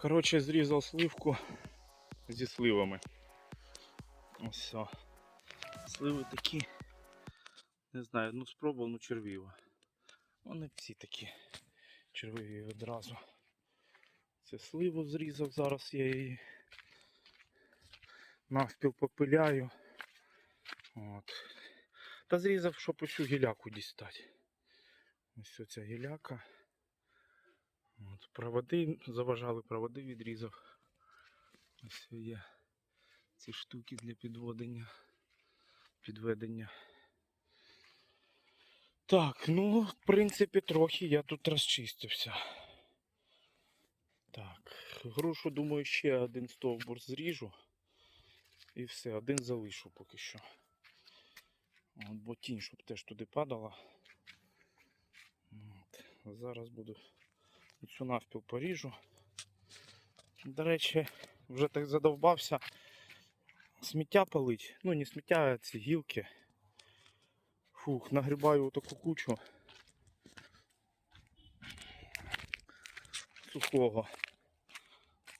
Коротше, зрізав сливку зі сливами. Ось. Сливи такі. Не знаю, ну спробував, ну червіво. Вони всі такі червиві одразу. Це сливу зрізав, зараз я її навпіл попиляю. От. Та зрізав, щоб усю гіляку дістати. Ось ця гіляка. От. Проводи заважали, проводи відрізав. Ось є ці штуки для підводення, підведення. Так, ну, в принципі, трохи я тут розчистився. Так, грушу, думаю, ще один стовбур зріжу. І все, один залишу поки що. От, бо тінь, щоб теж туди падала. От. Зараз буду цю навпіл поріжу. До речі, вже так задовбався сміття палить. Ну, не сміття, а ці гілки. Фух, нагрібаю таку кучу сухого.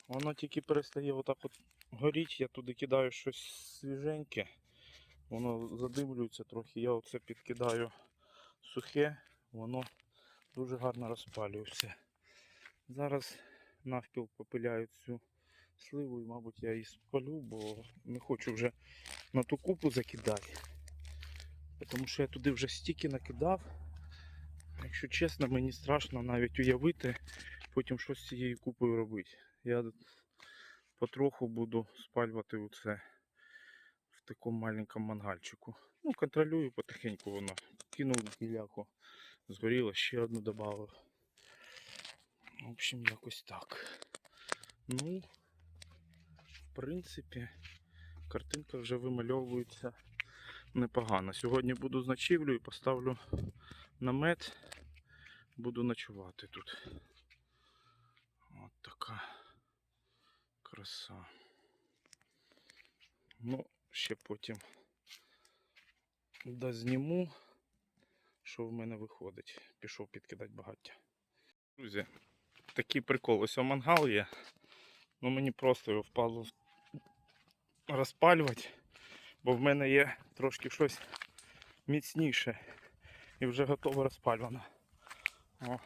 Воно тільки перестає отак от горіти, я туди кидаю щось свіженьке, воно задимлюється трохи, я оце підкидаю сухе, воно дуже гарно розпалює все. Зараз навпіл попиляю цю сливу і, мабуть, я її спалю, бо не хочу вже на ту купу закидати. Тому що я туди вже стільки накидав. Якщо чесно, мені страшно навіть уявити, потім що з цією купою робити. Я потроху буду спалювати оце в такому маленькому мангальчику. Ну, контролюю потихеньку воно. Кинув гіляку, згоріло, ще одну додав. В общем, якось так. Ну, в принципі, картинка вже вимальовується непогано. Сьогодні буду з ночівлею, поставлю намет, буду ночувати тут. От така краса. Ну, ще потім дозніму, що в мене виходить. Пішов підкидати багаття. Друзі, такий прикол. Ось мангал є. Ну мені просто його впало розпалювати, бо в мене є трошки щось міцніше і вже готово розпалювано. О.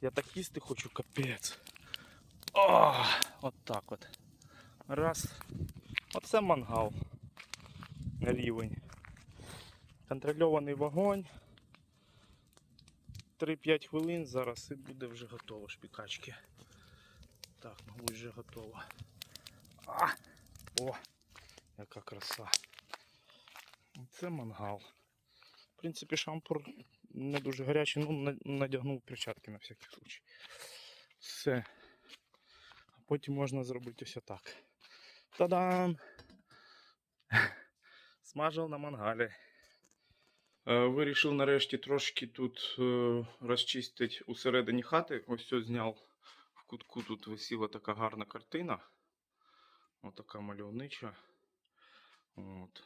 Я так їсти хочу капець. О, от так от. Раз. Оце мангал. Рівень. Контрольований вогонь. 3-5 хвилин зараз і буде вже готово шпікачки. Так, мабуть, вже готово. А! О! Яка краса. Це мангал. В принципі, шампур не дуже гарячий, ну на- надягнув перчатки на всякий случай. Все. А потім можна зробити ось так. Та-дам! Смажив на мангалі. Е, Вирішив нарешті трошки тут е, розчистити усередині хати. Ось все зняв. В кутку тут висіла така гарна картина. Отака мальовнича. От.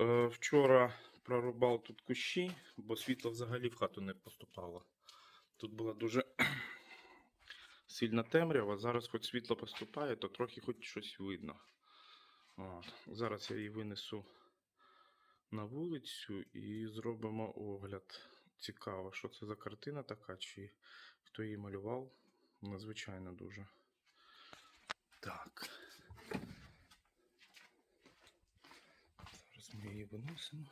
Е, Вчора прорубав тут кущі, бо світло взагалі в хату не поступало. Тут була дуже сильна темрява. Зараз хоч світло поступає, то трохи хоч щось видно. От. Зараз я її винесу на вулицю і зробимо огляд. Цікаво, що це за картина така, чи хто її малював. Надзвичайно дуже. Так. Зараз ми її виносимо.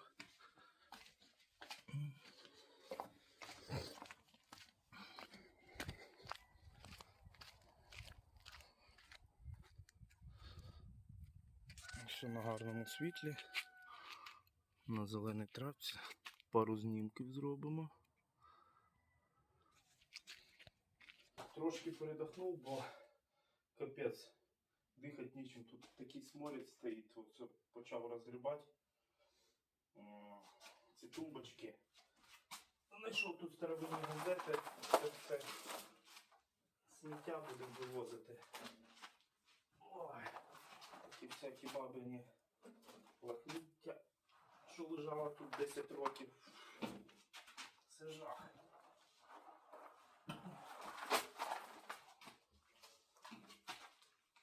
Все на гарному світлі. На зеленій травці. Пару знімків зробимо. Трошки передохнув, бо капець. Дихати нічим. Тут такий сморід стоїть. Оце почав розгрібати. Ці тумбочки. Знайшов тут старовинні газети. Це все сміття будемо вивозити. Ой, такі всякі бабині пролежала тут 10 років. Це жах.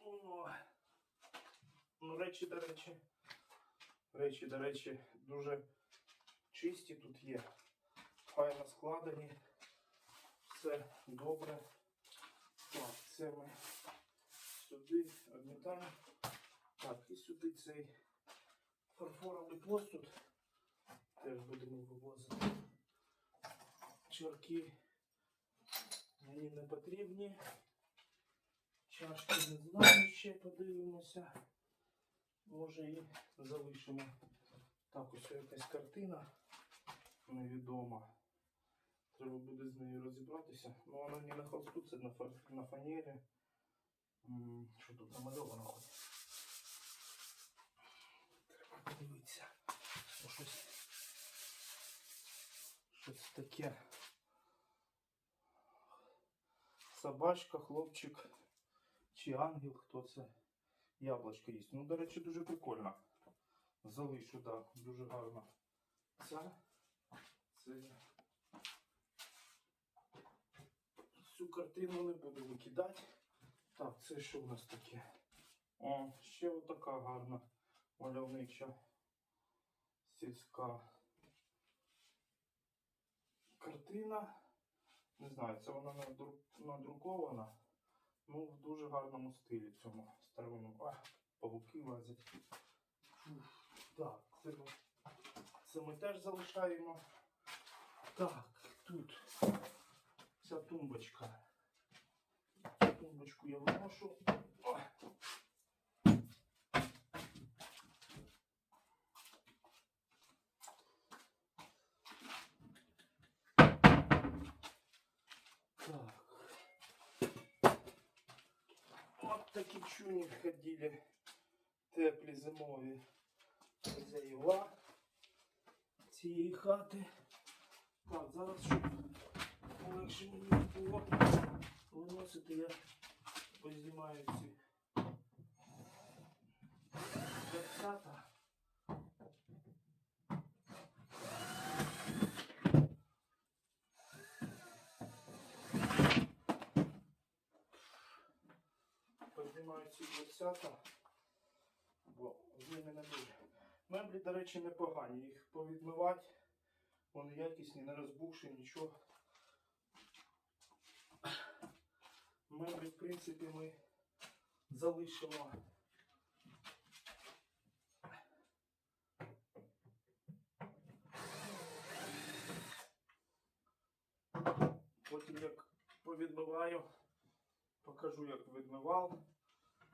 О, ну речі, до речі, речі, до речі, дуже чисті тут є. Файно складені. Все добре. Так, це ми сюди обмітаємо. Так, і сюди цей фарфоровий тут. Теж будемо вивозити. Чарки мені не потрібні. Чашки не знаю, ще подивимося. Може і залишимо. Так, ось якась картина невідома. Треба буде з нею розібратися. Ну вона не на холсту, це на, фа- на фанері. Що тут намальовано? Треба подивитися. Ну, щось, щось таке. Собачка, хлопчик чи ангел, хто це? Яблочко їсть. Ну, до речі, дуже прикольно. Залишу, так, дуже гарно. Це, це Цю картину не буду викидати. Так, це що у нас таке? О, ще отака гарна мальовнича сільська картина. Не знаю, це вона надру- надрукована. Ну, в дуже гарному стилі цьому старому. А, павуки лазять. Так, це ми, це ми теж залишаємо. Так, тут ця тумбочка. Тумбочку я виношу. О! Так. От такі чуні ходили теплі зимові хазяїва цієї хати. Так, зараз щоб полегше мені було виносити, я познімаю ці дверцята. Познімаю ці дверцята, бо з не дуже. Меблі, до речі, непогані. Їх повідмивати, вони якісні, не розбухші, нічого. Меблі, в принципі, ми залишимо. Потім як повідмиваю, покажу, як відмивав,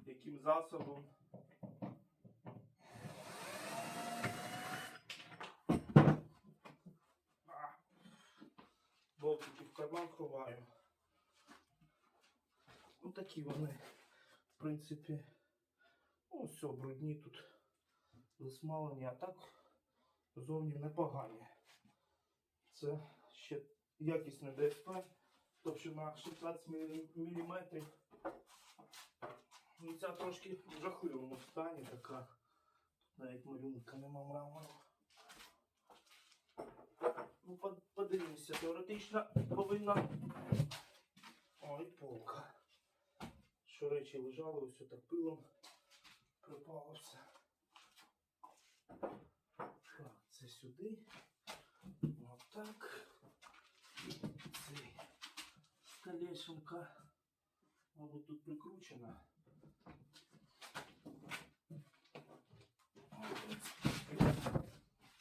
яким засобом. Болтики в карман ховаю. Ну такі вони, в принципі, ну все, брудні тут засмалені, а так зовні непогані. Це ще якісне ДСП, товщина 16 мм. Ну трошки в жахливому стані така. Тут навіть малюнка нема мрамору. Ну, подивимося, теоретично повинна. Ой, полка. Що речі лежали, ось так пилом припало все. Так, це сюди. Отак. Цей столешенка. Мабуть, тут прикручена. Ну, в принципі,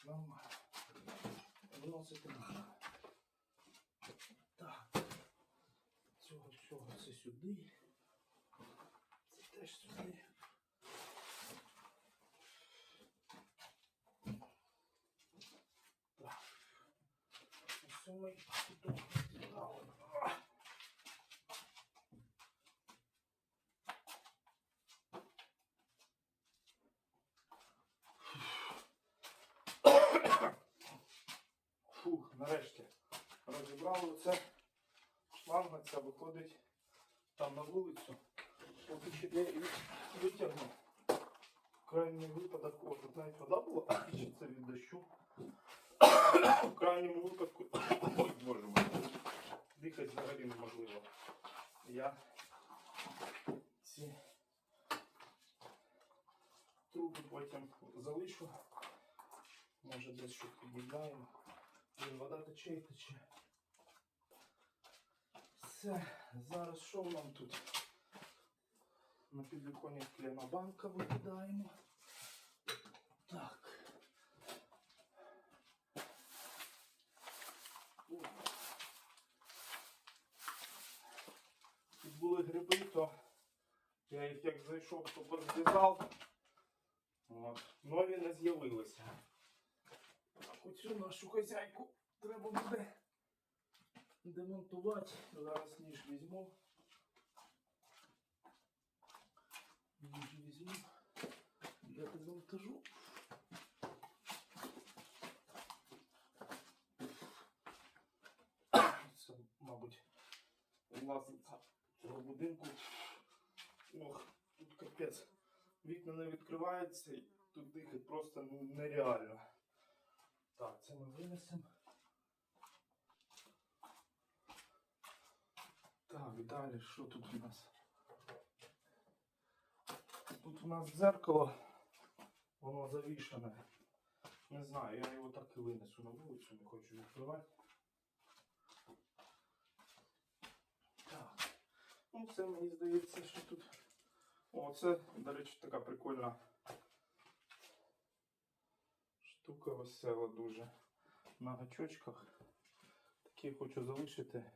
Нормально. Виносити можна. Так. Цього всього це сюди. Це теж сюди. Так. Ось тут зібрали. Фух, нарешті розібрали оце. Ця виходить там на вулицю. Поки що я її витягну. Крайній випадок, о, тут навіть вода була, чи це від дощу. В крайньому випадку, ой, боже мой, дихати взагалі неможливо. Я ці Трубы потім залишу. Може десь що під'їдаємо. Вода тече і тече. Все, зараз що нам тут? На підвіконні скляна банка викидаємо. Так. Тут були гриби, то я їх як зайшов, то позрізав. Нові не з'явилися. Так, оцю нашу хазяйку треба буде демонтувати. Зараз ніж візьму. Ніж візьму. Я демонтажу. Це, мабуть, власниця цього будинку. Ох, тут капець. Вікна не відкриваються тут дихати просто нереально. Так, це ми винесемо. Так, далі, що тут у нас? Тут у нас дзеркало, воно завішане. Не знаю, я його так і винесу на вулицю, не хочу відкривати. Так. Ну, це мені здається, що тут. О, це, до речі, така прикольна штука весела дуже. На гачочках. Такі хочу залишити.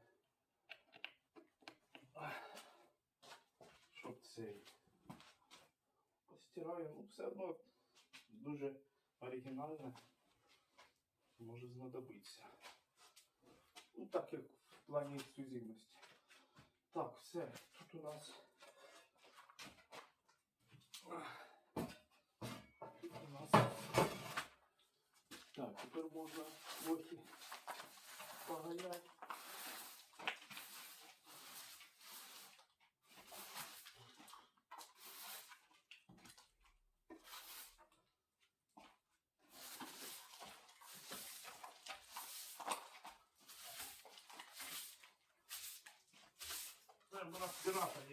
цей. Постираю, ну все одно дуже оригінальне. Може знадобитися. Ну так як в плані ексклюзивності. Так, все. Тут у нас. Ах. Тут у нас. Так, тепер можна трохи поганяти. Треба на аспіратор якийсь.